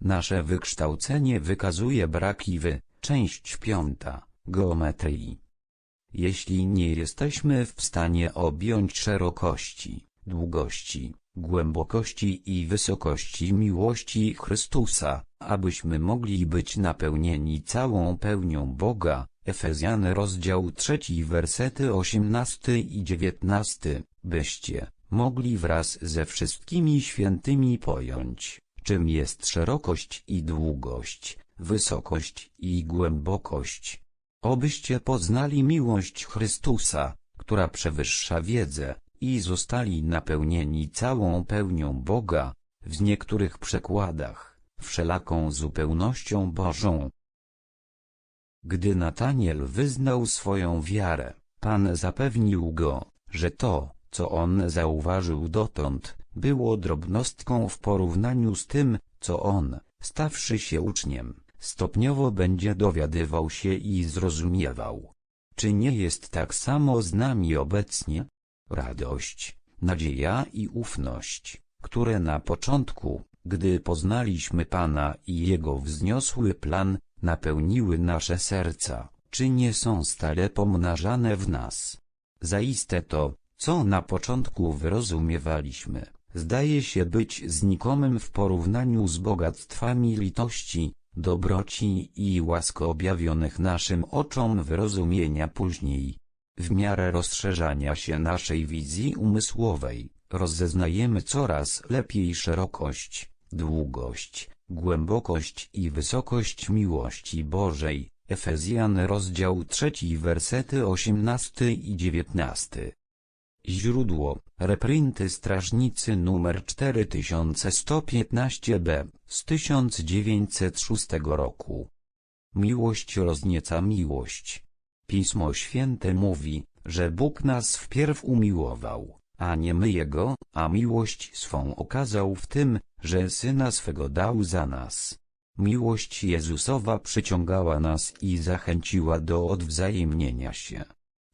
Nasze wykształcenie wykazuje braki w, część piąta, geometrii. Jeśli nie jesteśmy w stanie objąć szerokości, długości, głębokości i wysokości miłości Chrystusa, abyśmy mogli być napełnieni całą pełnią Boga, Efezjan rozdział 3 wersety 18 i 19, byście mogli wraz ze wszystkimi świętymi pojąć, czym jest szerokość i długość, wysokość i głębokość. Obyście poznali miłość Chrystusa, która przewyższa wiedzę, i zostali napełnieni całą pełnią Boga, w niektórych przekładach, wszelaką zupełnością Bożą. Gdy Nataniel wyznał swoją wiarę, Pan zapewnił go, że to, co on zauważył dotąd, było drobnostką w porównaniu z tym, co on, stawszy się uczniem, stopniowo będzie dowiadywał się i zrozumiewał. Czy nie jest tak samo z nami obecnie? Radość, nadzieja i ufność, które na początku, gdy poznaliśmy Pana i Jego wzniosły plan, napełniły nasze serca, czy nie są stale pomnażane w nas. Zaiste to, co na początku wyrozumiewaliśmy, zdaje się być znikomym w porównaniu z bogactwami litości, dobroci i łask objawionych naszym oczom wyrozumienia później. W miarę rozszerzania się naszej wizji umysłowej, rozeznajemy coraz lepiej szerokość, długość, głębokość i wysokość miłości Bożej. Efezjan rozdział 3 wersety 18 i 19. Źródło, reprinty strażnicy numer 4115b, z 1906 roku. Miłość roznieca miłość. Pismo Święte mówi, że Bóg nas wpierw umiłował, a nie my Jego, a miłość swą okazał w tym, że Syna swego dał za nas. Miłość Jezusowa przyciągała nas i zachęciła do odwzajemnienia się.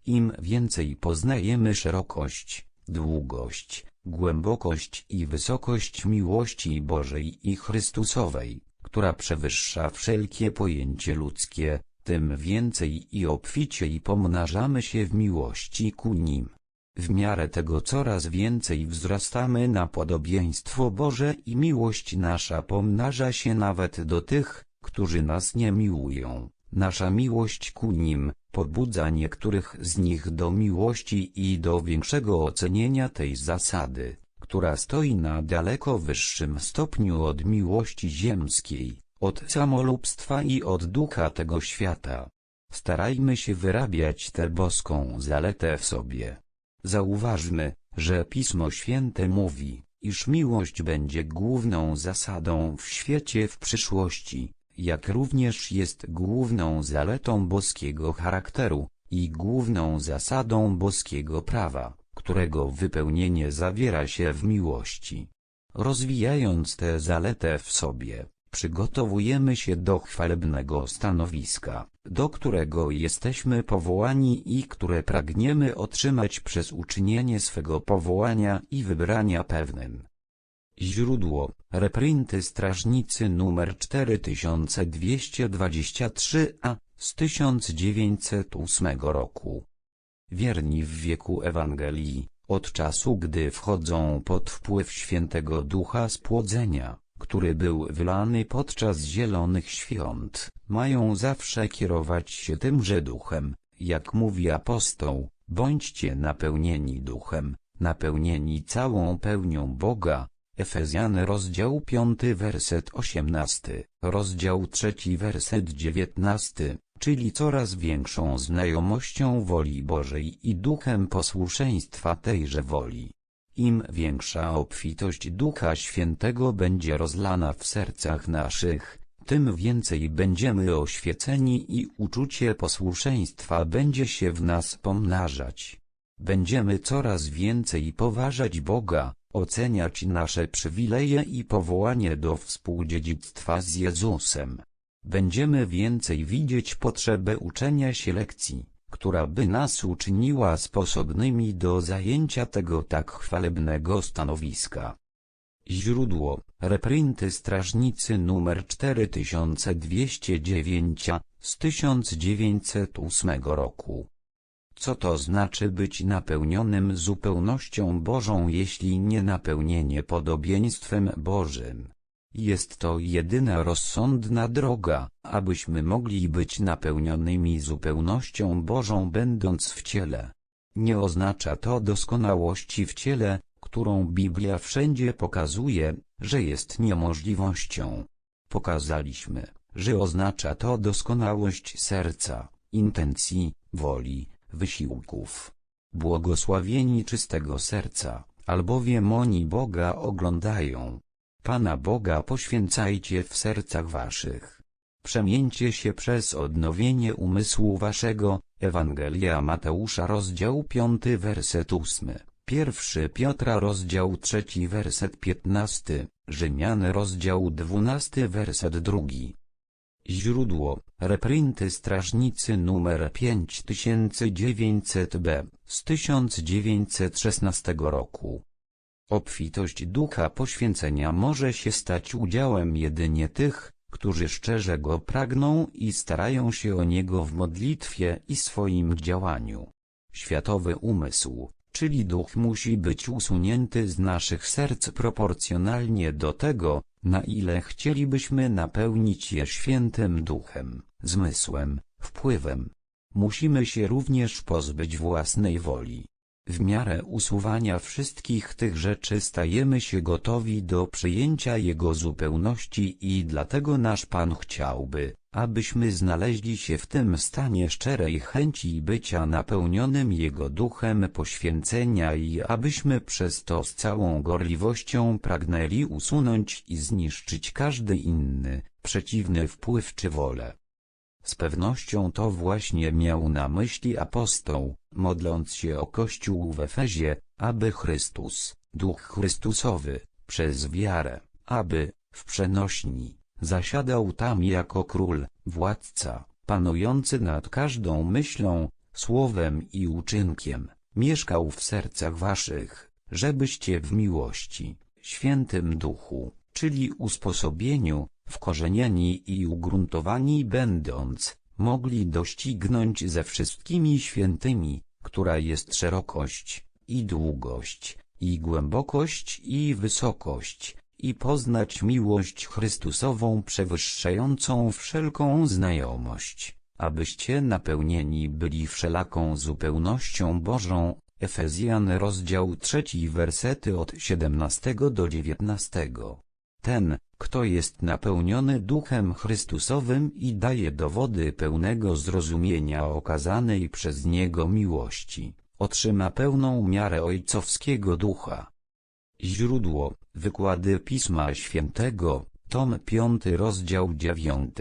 Im więcej poznajemy szerokość, długość, głębokość i wysokość miłości Bożej i Chrystusowej, która przewyższa wszelkie pojęcie ludzkie, tym więcej i obficiej pomnażamy się w miłości ku Nim. W miarę tego coraz więcej wzrastamy na podobieństwo Boże i miłość nasza pomnaża się nawet do tych, którzy nas nie miłują. Nasza miłość ku nim, pobudza niektórych z nich do miłości i do większego ocenienia tej zasady, która stoi na daleko wyższym stopniu od miłości ziemskiej, od samolubstwa i od ducha tego świata. Starajmy się wyrabiać tę boską zaletę w sobie. Zauważmy, że Pismo Święte mówi, iż miłość będzie główną zasadą w świecie w przyszłości, jak również jest główną zaletą boskiego charakteru i główną zasadą boskiego prawa, którego wypełnienie zawiera się w miłości. Rozwijając tę zaletę w sobie, przygotowujemy się do chwalebnego stanowiska, do którego jesteśmy powołani i które pragniemy otrzymać przez uczynienie swego powołania i wybrania pewnym. Źródło, reprinty strażnicy numer 4223a, z 1908 roku. Wierni w wieku Ewangelii, od czasu gdy wchodzą pod wpływ świętego ducha spłodzenia, który był wylany podczas zielonych świąt, mają zawsze kierować się tymże duchem, jak mówi apostoł, bądźcie napełnieni duchem, napełnieni całą pełnią Boga, Efezjan rozdział 5 werset 18, rozdział 3 werset 19, czyli coraz większą znajomością woli Bożej i duchem posłuszeństwa tejże woli. Im większa obfitość Ducha Świętego będzie rozlana w sercach naszych, tym więcej będziemy oświeceni i uczucie posłuszeństwa będzie się w nas pomnażać. Będziemy coraz więcej poważać Boga, oceniać nasze przywileje i powołanie do współdziedzictwa z Jezusem. Będziemy więcej widzieć potrzebę uczenia się lekcji, która by nas uczyniła sposobnymi do zajęcia tego tak chwalebnego stanowiska. Źródło, reprinty Strażnicy numer 4209 z 1908 roku. Co to znaczy być napełnionym zupełnością Bożą jeśli nie napełnienie podobieństwem Bożym? Jest to jedyna rozsądna droga, abyśmy mogli być napełnionymi zupełnością Bożą będąc w ciele. Nie oznacza to doskonałości w ciele, którą Biblia wszędzie pokazuje, że jest niemożliwością. Pokazaliśmy, że oznacza to doskonałość serca, intencji, woli, wysiłków. Błogosławieni czystego serca, albowiem oni Boga oglądają. Pana Boga poświęcajcie w sercach waszych. Przemieńcie się przez odnowienie umysłu waszego. Ewangelia Mateusza rozdział 5 werset 8, 1 Piotra rozdział 3 werset 15, Rzymian rozdział 12 werset 2. Źródło, reprinty Strażnicy numer 5900b, z 1916 roku. Obfitość ducha poświęcenia może się stać udziałem jedynie tych, którzy szczerze go pragną i starają się o niego w modlitwie i swoim działaniu. Światowy umysł, czyli duch musi być usunięty z naszych serc proporcjonalnie do tego, na ile chcielibyśmy napełnić je świętym duchem, zmysłem, wpływem. Musimy się również pozbyć własnej woli. W miarę usuwania wszystkich tych rzeczy stajemy się gotowi do przyjęcia Jego zupełności i dlatego nasz Pan chciałby, abyśmy znaleźli się w tym stanie szczerej chęci bycia napełnionym Jego duchem poświęcenia i abyśmy przez to z całą gorliwością pragnęli usunąć i zniszczyć każdy inny, przeciwny wpływ czy wolę. Z pewnością to właśnie miał na myśli apostoł, modląc się o Kościół w Efezie, aby Chrystus, Duch Chrystusowy, przez wiarę, aby, w przenośni, zasiadał tam jako król, władca, panujący nad każdą myślą, słowem i uczynkiem, mieszkał w sercach waszych, żebyście w miłości, świętym duchu, czyli usposobieniu, wkorzenieni i ugruntowani będąc, mogli doścignąć ze wszystkimi świętymi, która jest szerokość, i długość, i głębokość, i wysokość, i poznać miłość Chrystusową przewyższającą wszelką znajomość, abyście napełnieni byli wszelaką zupełnością Bożą. Efezjan rozdział 3 wersety od 17 do 19. Ten, kto jest napełniony Duchem Chrystusowym i daje dowody pełnego zrozumienia okazanej przez Niego miłości, otrzyma pełną miarę Ojcowskiego Ducha. Źródło, wykłady Pisma Świętego, tom 5 rozdział 9.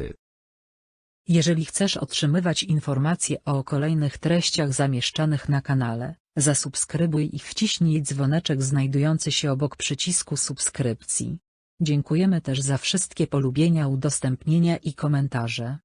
Jeżeli chcesz otrzymywać informacje o kolejnych treściach zamieszczanych na kanale, zasubskrybuj i wciśnij dzwoneczek znajdujący się obok przycisku subskrypcji. Dziękujemy też za wszystkie polubienia, udostępnienia i komentarze.